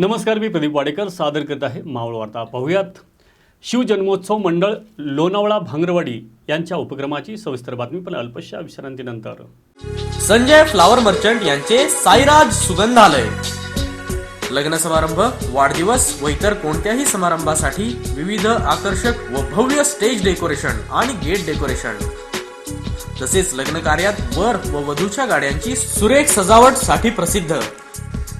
नमस्कार मी प्रदीप वाडेकर सादर करत आहे मावळ वार्ता. पाहूयात. शिवजन्मोत्सव मंडळ लोणावळा भांगरवाडी यांच्या उपक्रमाची सविस्तर बातमी पण अल्पशा विश्रांतीनंतर. संजय फ्लावर मर्चंट यांचे साईराज सुगंधालय. लग्न समारंभ वाढदिवस व इतर कोणत्याही समारंभासाठी विविध आकर्षक व भव्य स्टेज डेकोरेशन आणि गेट डेकोरेशन. तसेच लग्न कार्यात वर व वधूच्या गाड्यांची सुरेख सजावटसाठी प्रसिद्ध.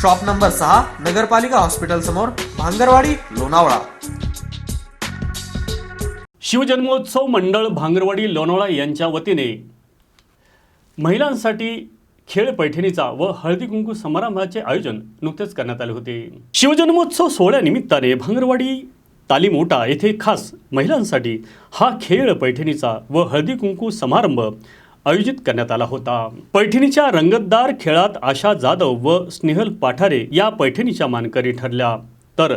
शॉप नंबर सहा नगरपालिका हॉस्पिटल समोर भांगरवाडी लोणावळा. शिवजन्मोत्सव मंडळ भांगरवाडी लोणावळा यांच्या वतीने महिलांसाठी खेळ पैठणीचा व हळदी कुंकू समारंभाचे आयोजन नुकतेच करण्यात आले होते. शिवजन्मोत्सव सोहळ्यानिमित्ताने भांगरवाडी तालीमोटा येथे खास महिलांसाठी हा खेळ पैठणीचा व हळदी कुंकू समारंभ आयोजित करण्यात आला होता. पैठणीच्या रंगतदार खेळात आशा जाधव व स्नेहल पाठारे या पैठणीच्या मानकरी ठरल्या. तर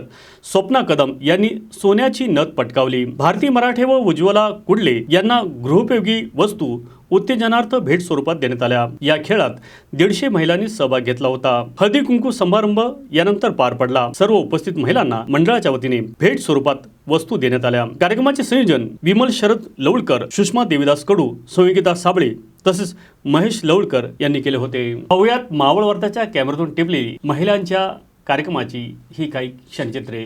स्वप्ना कदम यांनी सोन्याची नथ पटकावली. भारती मराठे व उज्ज्वला कुडले यांना गृहोपयोगी वस्तू उत्तेजनार्थ भेट स्वरूपात देण्यात आल्या. या खेळात दीडशे महिलांनी सहभाग घेतला होता. हळदी कुंकू समारंभ यानंतर पार पडला. सर्व उपस्थित महिलांना मंडळाच्या वतीने भेट स्वरूपात वस्तू देण्यात आल्या. कार्यक्रमाचे संयोजन विमल शरद लवळकर सुषमा देवीदास कडू संयोगिता साबळे तसेच महेश लवळकर यांनी केले होते. पाहुयात मावळ वार्ताच्या कॅमेरातून टिपलेली महिलांच्या कार्यक्रमाची ही काही क्षणचित्रे.